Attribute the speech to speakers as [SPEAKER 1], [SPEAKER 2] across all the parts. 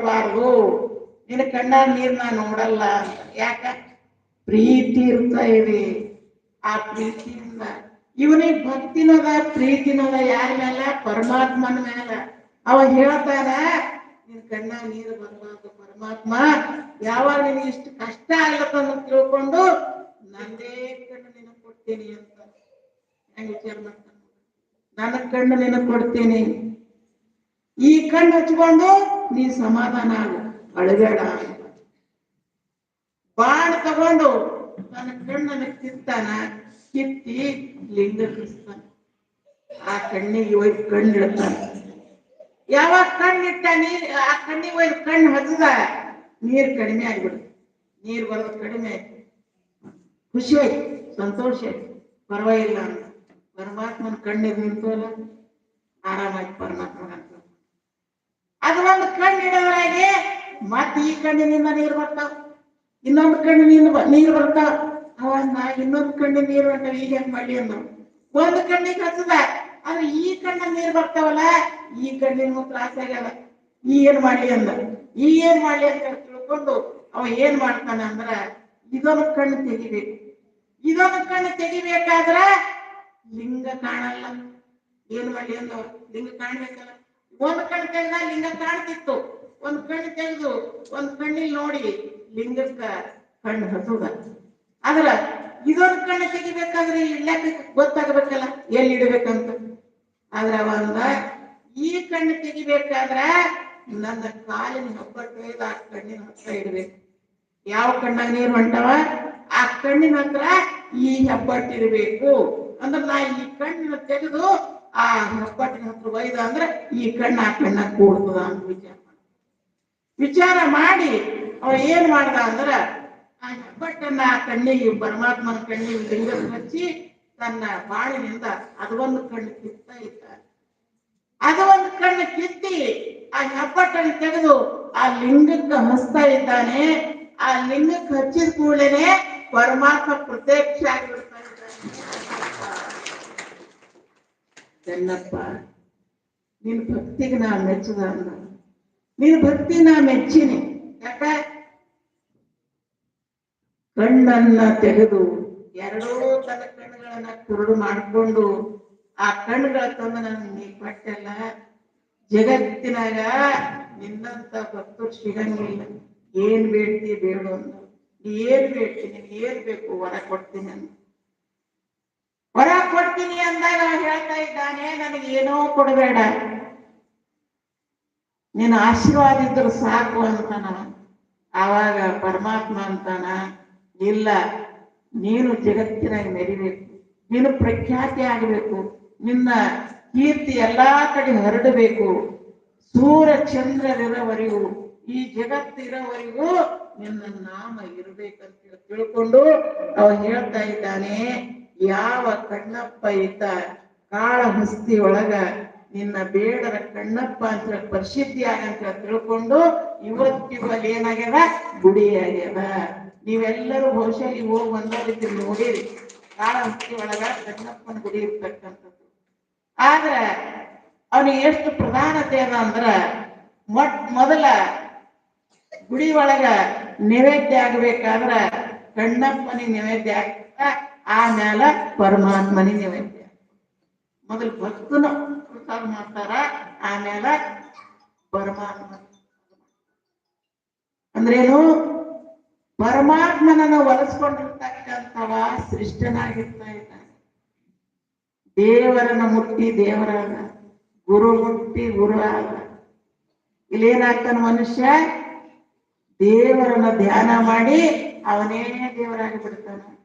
[SPEAKER 1] ನೋಡಬಾರ್ದು ನಿನ್ನ ಕಣ್ಣ ನೀರ್ನ ನೋಡಲ್ಲ ಅಂತ. ಯಾಕ? ಪ್ರೀತಿ ಇರ್ತಾ ಇದೆ. ಆ ಪ್ರೀತಿಯಿಂದ. ಇವನಿಗೆ ಭಕ್ತಿನದ, ಪ್ರೀತಿನದ ಯಾರ ಮೇಲೆ ಪರಮಾತ್ಮನ ಮೇಲೆ ಅವ ಹೇಳ್ತಾನ, ನಿನ್ ಕಣ್ಣ ನೀರು ಬರಬಾರ್ದು ಪರಮಾತ್ಮ. ಯಾವಾಗ ನಿನ್ ಇಷ್ಟು ಕಷ್ಟ ಆಗ್ಲತ್ತಂತ ತಿಳ್ಕೊಂಡು, ನಂದೇ ಕಣ್ಣು ನಿನ ಕೊಡ್ತೀನಿ ಅಂತ. ವಿಚಾರ ಮಾಡ್ತಾನ ನನ್ನ ಕಣ್ಣು ನಿನ ಕೊಡ್ತೀನಿ. ಈ ಕಣ್ಣು ಹಚ್ಕೊಂಡು ನೀ ಸಮಾಧಾನ ಆಗು. ಅಳಬೇಡ ಬಾಳ್ ತಗೊಂಡು ತನ್ನ ಕಣ್ಣನ್ನು ಕಿತ್ತಾನ, ಕಿತ್ತಿ ಲಿಂಗ ಕಿಸ್ತಾನ. ಆ ಕಣ್ಣಿಗೆ ಒಯ್ದು ಕಣ್ಣು ಇಡ್ತಾನ. ಯಾವಾಗ ಕಣ್ಣಿಟ್ಟ ನೀರ್ ಆ ಕಣ್ಣಿಗೆ ಒಯ್ದು ಕಣ್ಣು ಹಚ್ಚದ, ನೀರ್ ಕಡಿಮೆ ಆಗ್ಬಿಡ್ತು. ನೀರ್ ಬರೋದು ಕಡಿಮೆ ಆಯ್ತು. ಖುಷಿ ಆಯ್ತು, ಸಂತೋಷ ಆಯ್ತು. ಪರವಾಗಿಲ್ಲ ಅಂತ. ಪರಮಾತ್ಮನ ಕಣ್ಣಿಗೆ ನಿಂತಲ್ಲ ಆರಾಮಾಯ್ತು ಪರಮಾತ್ಮನ ಅಂತ. ಅದು ಒಂದು ಕಣ್ಣು ಮತ್ತೆ ಈ ಕಣ್ಣಿನಿಂದ ನೀರು ಬರ್ತಾವ. ಇನ್ನೊಂದು ಕಣ್ಣಿನಿಂದ ನೀರು ಬರ್ತಾವ. ಅವನ್ನ ಇನ್ನೊಂದು ಕಣ್ಣಿನ ನೀರು ಬರ್ತಾವ ಈಗ ಹೆಂಗ್ ಮಾಡಿ ಅಂದ. ಒಂದು ಕಣ್ಣಿಗೆ ಹಚ್ಚದ, ಆದ್ರೆ ಈ ಕಣ್ಣ ನೀರು ಬರ್ತಾವಲ್ಲ, ಈ ಕಣ್ಣಿನ ತ್ರಾಸ ಆಗ್ಯದ. ಈ ಏನ್ ಮಾಡ್ಲಿ ಅಂದ. ಈ ಏನ್ ಮಾಡ್ಲಿ ಅಂತ ತಿಳ್ಕೊಂಡು ಅವ ಏನ್ ಮಾಡ್ತಾನ ಅಂದ್ರ, ಇದೊಂದು ಕಣ್ಣು ತೆಗಿಬೇಕು. ಇದೊಂದು ಕಣ್ಣು ತೆಗಿಬೇಕಾದ್ರ ಲಿಂಗ ಕಾಣಲ್ಲ. ಏನ್ ಮಾಡ್ಲಿ ಅಂದವ ಲಿಂಗ ಕಾಣ್ಬೇಕಲ್ಲ. ಒಂದ್ ಕಣ್ ತೆಗ್ದ ಲಿಂಗ ಕಾಣ್ತಿತ್ತು. ಒಂದ್ ಕಣ್ ತೆಗೆದು ಒಂದ್ ಕಣ್ಣಿಲ್ ನೋಡಿ ಲಿಂಗಕ್ಕ ಕಣ್ಣು ಹಸುದ. ಆದ್ರ ಇದೊಂದ್ ಕಣ್ಣು ತೆಗಿಬೇಕಾದ್ರೆ ಇಡ್ಲಾಕ ಗೊತ್ತಾಗಬೇಕಲ್ಲ? ಎಲ್ಲಿ ಇಡಬೇಕಂತ? ಆದ್ರ ಅವ ಅಂದ ಈ ಕಣ್ಣು ತೆಗಿಬೇಕಾದ್ರ ನನ್ನ ಕಾಲಿನ ಹೆಬ್ಬಟ್ಟು ಒಯ್ದು ಆ ಕಣ್ಣಿನ ಹತ್ರ ಇಡ್ಬೇಕು. ಯಾವ ಕಣ್ಣಾಗ ನೀರು ಹೊಂಟವ? ಆ ಕಣ್ಣಿನ ಹತ್ರ ಈ ಹೆಬ್ಬಟ್ಟು ಇರಬೇಕು ಅಂದ್ರೆ ನಾ ಈ ಕಣ್ಣಿನ ತೆಗೆದು ಆ ಹೆಬ್ಬಟ್ಟಿನ ಹತ್ರ ಒಯ್ದ ಅಂದ್ರೆ ಈ ಕಣ್ಣ ಆ ಕಣ್ಣ ಕೂಡ್ತದ ಅಂತ ವಿಚಾರ ಮಾಡ. ವಿಚಾರ ಮಾಡಿ ಅವ ಏನ್ ಮಾಡ್ದ ಅಂದ್ರ ಆ ಹೆಬ್ಬಟ್ಟನ್ನ ಆ ಕಣ್ಣಿಗೆ, ಪರಮಾತ್ಮನ ಕಣ್ಣಿಗೆ ಲಿಂಗ ಹಚ್ಚಿ ತನ್ನ ಬಾಳಿನಿಂದ ಅದೊಂದು ಕಣ್ಣು ಕಿತ್ತ ಇದ್ದ ಅದೊಂದು ಕಣ್ಣು ಕಿತ್ತಿ ಆ ಹೆಬ್ಬಟ್ಟನ್ನು ತೆಗೆದು ಆ ಲಿಂಗಕ್ಕೆ ಹಚ್ತಾ ಇದ್ದಾನೆ. ಆ ಲಿಂಗಕ್ಕೆ ಹಚ್ಚಿದ ಕೂಡಲೇ ಪರಮಾತ್ಮ ಪ್ರತ್ಯಕ್ಷ ಆಗಿಬಿಡ್ತಾ ಇದ್ದಾನೆ ಚೆನ್ನಪ್ಪ ನಿನ್ನ ಭಕ್ತಿಗೆ ನಾ ಮೆಚ್ಚದ ಅಂದ ನಿನ್ ಭಕ್ತಿ ನಾ ಮೆಚ್ಚಿನಿ. ಯಾಕ? ಕಣ್ಣನ್ನ ತೆಗೆದು ಎರಡೂ ತನ್ನ ಕಣ್ಣುಗಳನ್ನ ಕುರುಡು ಮಾಡಿಕೊಂಡು ಆ ಕಣ್ಣುಗಳ ತಂದು ನನಗೆ ನೀ ಕೊಟ್ಟೆಲ್ಲ ಜಗತ್ತಿನಾಗ ನಿನ್ನಂತ ಭಕ್ತರು ಸಿಗಂಗಿಲ್ಲ. ಏನ್ ಬೇಡ್ತಿ ಬೇಡ ಅಂದ ನೀ ಏನ್ ಬೇಡ್ತಿ, ನಿನ್ಗೆ ಏನ್ ಬೇಕು, ವರ ಕೊಡ್ತೀನಿ ಅಂತ ವರ ಕೊಡ್ತೀನಿ ಅಂದಾಗ ಹೇಳ್ತಾ ಇದ್ದಾನೆ, ನನಗೆ ಏನೋ ಕೊಡಬೇಡ. ನೀನು ಆಶೀರ್ವಾದ ಇದ್ರು ಸಾಕು ಅಂತಾನ. ಆವಾಗ ಪರಮಾತ್ಮ ಅಂತಾನ, ಇಲ್ಲ, ನೀನು ಜಗತ್ತಿನಾಗ ಮೆರಿಬೇಕು ನೀನು ಪ್ರಖ್ಯಾತಿ ಆಗಬೇಕು. ನಿನ್ನ ಕೀರ್ತಿ ಎಲ್ಲಾ ಕಡೆ ಹರಡಬೇಕು. ಸೂರ್ಯ ಚಂದ್ರರಿರೋವರೆಗೂ ಈ ಜಗತ್ತಿರೋವರೆಗೂ ನಿನ್ನ ನಾಮ ಇರಬೇಕಂತ ತಿಳ್ಕೊಂಡು ಅವ ಹೇಳ್ತಾ ಇದ್ದಾನೆ. ಯಾವ ಕಣ್ಣಪ್ಪ ಇದ್ದ ಕಾಳಹಸ್ತಿ ಒಳಗ ನಿನ್ನ ಬೇಡರ ಕಣ್ಣಪ್ಪ ಅಂತ ಪ್ರಸಿದ್ಧಿ ಆಗಂತ ತಿಳ್ಕೊಂಡು ಇವತ್ತಿವಾಗ ಅಲ್ಲಿ ಏನಾಗ್ಯದ? ಗುಡಿ ಆಗ್ಯದ ನೀವೆಲ್ಲರೂ ಬಹುಶಃ ಇಲ್ಲಿ ಹೋಗಿ ಬಂದೋರಿದ್ದು ನೋಡಿರಿ. ಕಾಳಹಸ್ತಿ ಒಳಗ ಕಣ್ಣಪ್ಪನ ಗುಡಿ ಇರ್ತಕ್ಕಂಥದ್ದು. ಆದ್ರ ಅವನಿಗೆ ಎಷ್ಟು ಪ್ರಧಾನತೆ ಅದ ಅಂದ್ರ ಮೊಟ್ ಮೊದಲ ಗುಡಿ ಒಳಗ ನೈವೇದ್ಯ ಆಗ್ಬೇಕಾದ್ರ ಕಣ್ಣಪ್ಪನಿಗೆ ನೈವೇದ್ಯ ಆಗ್ತದ ಆಮೇಲೆ ಪರಮಾತ್ಮನಿ ನೈವೇದ್ಯ. ಮೊದಲು ಭಕ್ತನ ಪ್ರಸಾದ ಮಾಡ್ತಾರ ಆಮೇಲೆ ಪರಮಾತ್ಮ. ಅಂದ್ರೇನು ಪರಮಾತ್ಮನನ್ನ ಒಲಿಸ್ಕೊಂಡಿರ್ತಕ್ಕಂಥವ ಸೃಷ್ಟನಾಗಿರ್ತಾ ಇದ್ದಾನೆ ದೇವರನ್ನ ಮುಟ್ಟಿ ದೇವರಾಗ ಗುರು ಮುಟ್ಟಿ ಗುರು ಆಗ ಇಲ್ಲೇನಾಗ್ತಾನ ಮನುಷ್ಯ? ದೇವರನ್ನ ಧ್ಯಾನ ಮಾಡಿ ಅವನೇ ದೇವರಾಗಿ ಬಿಡ್ತಾನೆ.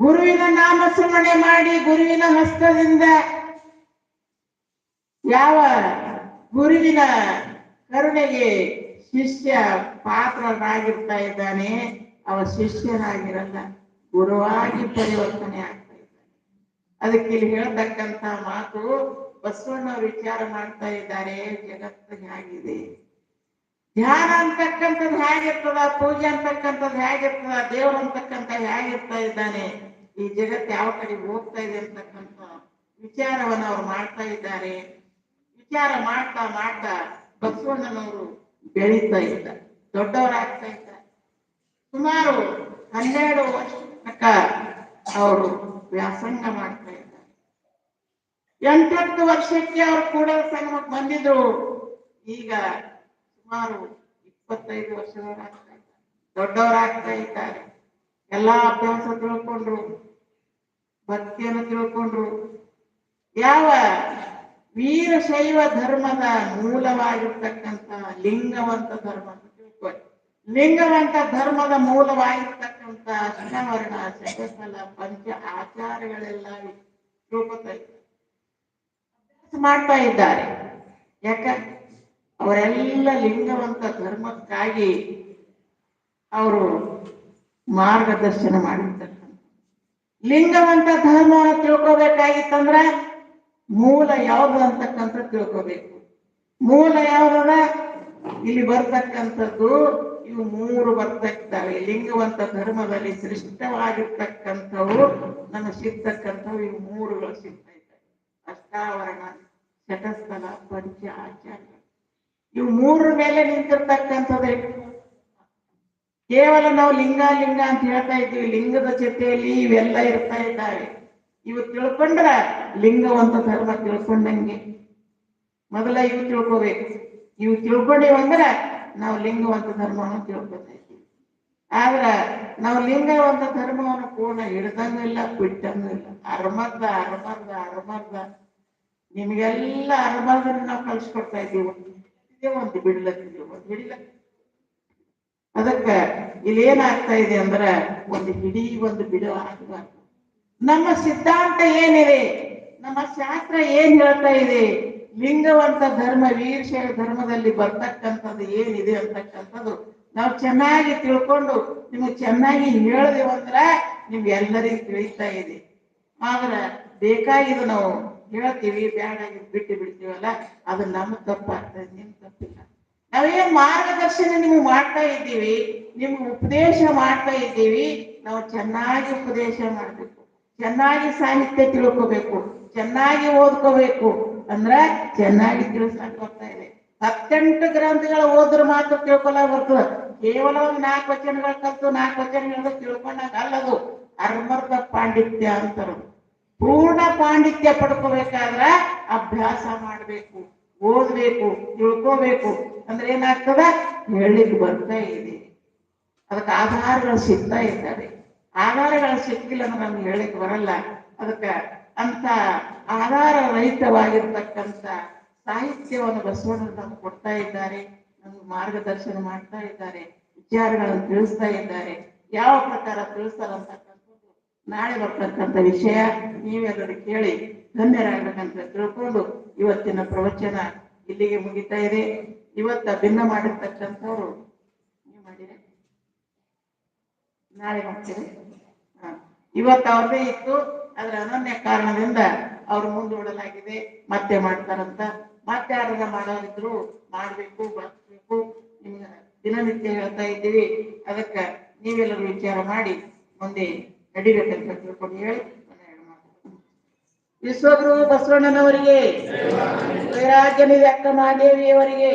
[SPEAKER 1] ಗುರುವಿನ ನಾಮ ಸ್ಮರಣೆ ಮಾಡಿ ಗುರುವಿನ ಹಸ್ತದಿಂದ ಯಾವ ಗುರುವಿನ ಕರುಣೆಗೆ ಶಿಷ್ಯ ಪಾತ್ರನಾಗಿರ್ತಾ ಇದ್ದಾನೆ, ಅವ ಶಿಷ್ಯನಾಗಿರಲ್ಲ, ಗುರುವಾಗಿ ಪರಿವರ್ತನೆ ಆಗ್ತಾ ಇದ್ದಾನೆ. ಅದಕ್ಕೆ ಇಲ್ಲಿ ಹೇಳ್ತಕ್ಕಂತ ಮಾತು ಬಸವಣ್ಣವ್ರು ವಿಚಾರ ಮಾಡ್ತಾ ಇದ್ದಾರೆ ಜಗತ್ತು ಹೇಗಿದೆ. ಧ್ಯಾನ ಅಂತಕ್ಕಂಥದ್ದು ಹೇಗಿರ್ತದ, ಪೂಜೆ ಅಂತಕ್ಕಂಥದ್ದು ಹೇಗಿರ್ತದ, ದೇವರು ಅಂತಕ್ಕಂಥ ಹೇಗಿರ್ತಾ ಇದ್ದಾನೆ ಈ ಜಗತ್ತು ಯಾವ ಕಡೆ ಹೋಗ್ತಾ ಇದೆ ಅಂತಕ್ಕಂಥ ವಿಚಾರವನ್ನು ಅವ್ರು ಮಾಡ್ತಾ ಇದ್ದಾರೆ. ವಿಚಾರ ಮಾಡ್ತಾ ಮಾಡ್ತಾ ಬಸವಣ್ಣನವರು ಬೆಳೀತಾ ಇದ್ದ ದೊಡ್ಡವರಾಗ್ತಾ ಇದ್ದ ಸುಮಾರು ಹನ್ನೆರಡು ವರ್ಷ ತನಕ ಅವರು ವ್ಯಾಸಂಗ ಮಾಡ್ತಾ ಇದ್ದಾರೆ. ಎಂಟತ್ತು ವರ್ಷಕ್ಕೆ ಅವರು ಕೂಡ ಸಂಗಮಕ್ಕೆ ಬಂದಿದ್ರು. ಈಗ ಸುಮಾರು ಇಪ್ಪತ್ತೈದು ವರ್ಷದವರಾಗ್ತಾ ಇದ್ದಾರೆ, ದೊಡ್ಡವರಾಗ್ತಾ ಇದ್ದಾರೆ. ಎಲ್ಲಾ ಅಭ್ಯಾಸ ತಿಳ್ಕೊಂಡ್ರು. ಭಕ್ತಿಯನ್ನು ತಿಳ್ಕೊಂಡ್ರು. ಯಾವ ವೀರಶೈವ ಧರ್ಮದ ಮೂಲವಾಗಿರ್ತಕ್ಕಂಥ ಲಿಂಗವಂತ ಧರ್ಮ ತಿಳ್ಕೊಳ್ಳಿ ಲಿಂಗವಂತ ಧರ್ಮದ ಮೂಲವಾಗಿರ್ತಕ್ಕಂಥ ಅಷ್ಟವರ್ಣ ಶಕಸ್ಥಲ ಪಂಚ ಆಚಾರಗಳೆಲ್ಲ ತಿಳ್ಕೊತಾ ಮಾಡ್ತಾ ಇದ್ದಾರೆ. ಯಾಕ? ಅವರೆಲ್ಲ ಲಿಂಗವಂತ ಧರ್ಮಕ್ಕಾಗಿ ಅವರು ಮಾರ್ಗದರ್ಶನ ಮಾಡಿರ್ತಕ್ಕಂಥ ಲಿಂಗವಂತ ಧರ್ಮ ತಿಳ್ಕೋಬೇಕಾಗಿತ್ತಂದ್ರ ಮೂಲ ಯಾವ್ದು ಅಂತಕ್ಕಂಥ ತಿಳ್ಕೊಬೇಕು. ಮೂಲ ಯಾವ್ದದ ಇಲ್ಲಿ ಬರ್ತಕ್ಕಂಥದ್ದು ಇವು ಮೂರು ಬರ್ತಾ ಇದ್ದಾವೆ ಲಿಂಗವಂತ ಧರ್ಮದಲ್ಲಿ ಸೃಷ್ಟವಾಗಿರ್ತಕ್ಕಂಥವು ನಮಗೆ ಸಿಗ್ತಕ್ಕಂಥವು ಇವು ಮೂರುಗಳು ಸಿಗ್ತಾ ಇದ್ದಾವೆ ಅಷ್ಟಾವರಣ ಶಟಸ್ಥಲ ಪಂಚ, ಆಚಾರ್ಯ. ಇವು ಮೂರು ಮೇಲೆ ನಿಂತಿರ್ತಕ್ಕಂಥದ್ದು ಕೇವಲ ನಾವು ಲಿಂಗ ಲಿಂಗ ಅಂತ ಹೇಳ್ತಾ ಇದ್ದೀವಿ. ಲಿಂಗದ ಜೊತೆಯಲ್ಲಿ ಇವೆಲ್ಲ ಇರ್ತಾ ಇದ್ದಾವೆ. ಇವು ತಿಳ್ಕೊಂಡ್ರ ಲಿಂಗವಂತ ಧರ್ಮ ತಿಳ್ಕೊಂಡಂಗೆ. ಮೊದಲ ಇವು ತಿಳ್ಕೋಬೇಕು. ಇವು ತಿಳ್ಕೊಂಡಿವ ಅಂದ್ರ ನಾವು ಲಿಂಗವಂತ ಧರ್ಮವನ್ನು ತಿಳ್ಕೊತಾ ಇದ್ದೀವಿ. ಆದ್ರ ನಾವು ಲಿಂಗವಂತ ಧರ್ಮವನ್ನು ಪೂರ್ಣ ಹಿಡ್ದಂಗೂ ಇಲ್ಲ, ಬಿಟ್ಟಂಗೂ ಇಲ್ಲ. ಅರ್ಮರ್ಧ ಅರ್ಮರ್ಧ ಅರ್ಮರ್ಧ. ನಿಮಗೆಲ್ಲ ಅರ್ಮರ್ಧನ ನಾವು ಕಳ್ಸಿಕೊಡ್ತಾ ಇದ್ದೀವಿ. ಇದೇ ಒಂದು ಬಿಡ್ಲತ್ತಿದ್ದೀವಿ ಒಂದು ಹಿಡಿಲ ಅದಕ್ಕ ಇಲ್ಲಿ ಏನಾಗ್ತಾ ಇದೆ ಅಂದ್ರ ಒಂದು ಹಿಡಿ ಒಂದು ಬಿಡು ನಮ್ಮ ಸಿದ್ಧಾಂತ ಏನಿದೆ? ನಮ್ಮ ಶಾಸ್ತ್ರ ಏನ್ ಹೇಳ್ತಾ ಇದೆ? ಲಿಂಗವಂತ ಧರ್ಮ ವೀರಶೈವ ಧರ್ಮದಲ್ಲಿ ಬರ್ತಕ್ಕಂಥದ್ದು ಏನಿದೆ ಅಂತಕ್ಕಂಥದ್ದು ನಾವು ಚೆನ್ನಾಗಿ ತಿಳ್ಕೊಂಡು ನಿಮಗೆ ಚೆನ್ನಾಗಿ ಹೇಳದೇವಂದ್ರ ನಿಮ್ಗೆ ಎಲ್ಲರಿಗೂ ತಿಳಿತಾ ಇದೆ. ಆದ್ರ ಬೇಕಾಗಿದ್ದು ನಾವು ಹೇಳ್ತೀವಿ ಬ್ಯಾಡಾಗಿ ಬಿಟ್ಟು ಬಿಡ್ತೀವಲ್ಲ, ಅದು ನಮ್ಮ ತಪ್ಪಾಗ್ತದೆ ನಿಮ್ ತಪ್ಪಿಲ್ಲ. ನಾವೇನ್ ಮಾರ್ಗದರ್ಶನ ನಿಮಗೆ ಮಾಡ್ತಾ ಇದ್ದೀವಿ, ನಿಮ್ಗೆ ಉಪದೇಶ ಮಾಡ್ತಾ ಇದ್ದೀವಿ, ನಾವು ಚೆನ್ನಾಗಿ ಉಪದೇಶ ಮಾಡಬೇಕು. ಚೆನ್ನಾಗಿ ಸಾಹಿತ್ಯ ತಿಳ್ಕೋಬೇಕು, ಚೆನ್ನಾಗಿ ಓದ್ಕೋಬೇಕು ಅಂದ್ರ ಚೆನ್ನಾಗಿ ತಿಳ್ಸಕ್ ಬರ್ತಾ ಇದೆ. ಹತ್ತೆಂಟು ಗ್ರಂಥಗಳ ಓದ್ರ ಮಾತ್ರ ತಿಳ್ಕೊಲಾಗ ಬರ್ತದ. ಕೇವಲ ಒಂದು ನಾಲ್ಕು ವಚನಗಳ ಕಲ್ತು ನಾಲ್ಕು ವಚನಗಳ ತಿಳ್ಕೊಂಡಾಗ ಅಲ್ಲದು ಅರ್ಮರ್ಧ ಪಾಂಡಿತ್ಯ ಅಂತಾರ. ಪೂರ್ಣ ಪಾಂಡಿತ್ಯ ಪಡ್ಕೋಬೇಕಾದ್ರ ಅಭ್ಯಾಸ ಮಾಡ್ಬೇಕು. ಓದ್ಬೇಕು, ತಿಳ್ಕೋಬೇಕು, ಅಂದ್ರೆ ಏನಾಗ್ತದ? ಹೇಳಲಿಕ್ಕೆ ಬರ್ತಾ ಇದೆ. ಅದಕ್ಕೆ ಆಧಾರಗಳು ಸಿಗ್ತಾ ಇದ್ದಾವೆ. ಆಧಾರಗಳು ಸಿಕ್ಕಿಲ್ಲ ಅಂದ್ರೆ ನಮ್ಗೆ ಹೇಳಲಿಕ್ಕೆ ಬರಲ್ಲ. ಅದಕ್ಕೆ ಅಂತ ಆಧಾರ ರಹಿತವಾಗಿರ್ತಕ್ಕಂಥ ಸಾಹಿತ್ಯವನ್ನು ಬಸವಣ್ಣ ನಮ್ಗೆ ಕೊಡ್ತಾ ಇದ್ದಾರೆ, ನಮ್ಗೆ ಮಾರ್ಗದರ್ಶನ ಮಾಡ್ತಾ ಇದ್ದಾರೆ, ವಿಚಾರಗಳನ್ನು ತಿಳಿಸ್ತಾ ಇದ್ದಾರೆ. ಯಾವ ಪ್ರಕಾರ ತಿಳಿಸ್ತಾರ ಅಂತಕ್ಕಂಥದ್ದು ನಾಳೆ ಬರ್ತಕ್ಕಂಥ ವಿಷಯ ನೀವೆಲ್ಲರೂ ಕೇಳಿ ಧನ್ಯರಾಗಬೇಕಂತ ತಿಳ್ಕೊಂಡು ಇವತ್ತಿನ ಪ್ರವಚನ ಇಲ್ಲಿಗೆ ಮುಗಿತಾ ಇದೆ. ಇವತ್ತ ಭಿನ್ನ ಮಾಡಿರ್ತಕ್ಕಂಥವ್ರು ನೀವು ಮಾಡಿರಿ ನಾಳೆ ಮಾಡ್ತೀರಿ. ಇವತ್ತು ಅವ್ರದೇ ಇತ್ತು ಅದ್ರ ಅನನ್ಯ ಕಾರಣದಿಂದ ಅವ್ರು ಮುಂದೂಡಲಾಗಿದೆ. ಮತ್ತೆ ಮಾಡ್ತಾರಂತ ಮತ್ತೆ ಅರ್ಧ ಮಾಡೋರಿದ್ರು ಮಾಡ್ಬೇಕು ಬರ್ಬೇಕು ನಿಮ್ಗೆ ದಿನನಿತ್ಯ ಹೇಳ್ತಾ ಇದ್ದೀವಿ. ಅದಕ್ಕ ನೀವೆಲ್ಲರೂ ವಿಚಾರ ಮಾಡಿ ಮುಂದೆ ನಡಿಬೇಕಂತ ತಿಳ್ಕೊಂಡು ಹೇಳಿ. ವಿಶ್ವಗುರು ಬಸವಣ್ಣನವರಿಗೆ ವೈರಾಗ್ಯ ನಿಧಿ ಅಕ್ಕ ಮಹಾದೇವಿಯವರಿಗೆ